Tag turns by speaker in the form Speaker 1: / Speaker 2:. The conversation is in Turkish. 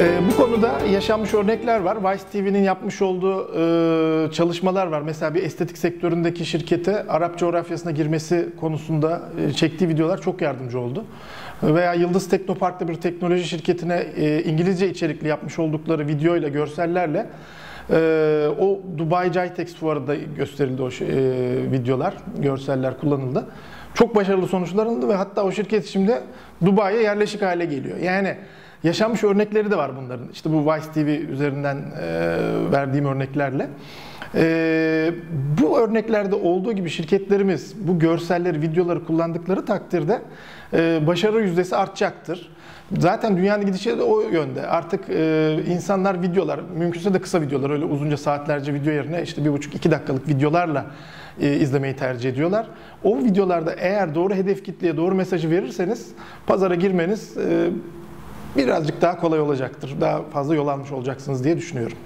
Speaker 1: Ee, bu konuda yaşanmış örnekler var. Vice TV'nin yapmış olduğu e, çalışmalar var. Mesela bir estetik sektöründeki şirkete Arap coğrafyasına girmesi konusunda e, çektiği videolar çok yardımcı oldu. Veya Yıldız Teknopark'ta bir teknoloji şirketine e, İngilizce içerikli yapmış oldukları videoyla, görsellerle o Dubai Jitex fuarında gösterildi o videolar, görseller kullanıldı. Çok başarılı sonuçlanıldı ve hatta o şirket şimdi Dubai'ye yerleşik hale geliyor. Yani yaşanmış örnekleri de var bunların. İşte bu Vice TV üzerinden e, verdiğim örneklerle. E, bu örneklerde olduğu gibi şirketlerimiz bu görselleri, videoları kullandıkları takdirde e, başarı yüzdesi artacaktır. Zaten dünyanın gidişi de o yönde. Artık e, insanlar videolar, mümkünse de kısa videolar, öyle uzunca saatlerce video yerine işte bir buçuk iki dakikalık videolarla e, izlemeyi tercih ediyorlar. O videolarda eğer doğru hedef kitleye doğru mesajı verirseniz pazara girmeniz e, birazcık daha kolay olacaktır. Daha fazla yol almış olacaksınız diye düşünüyorum.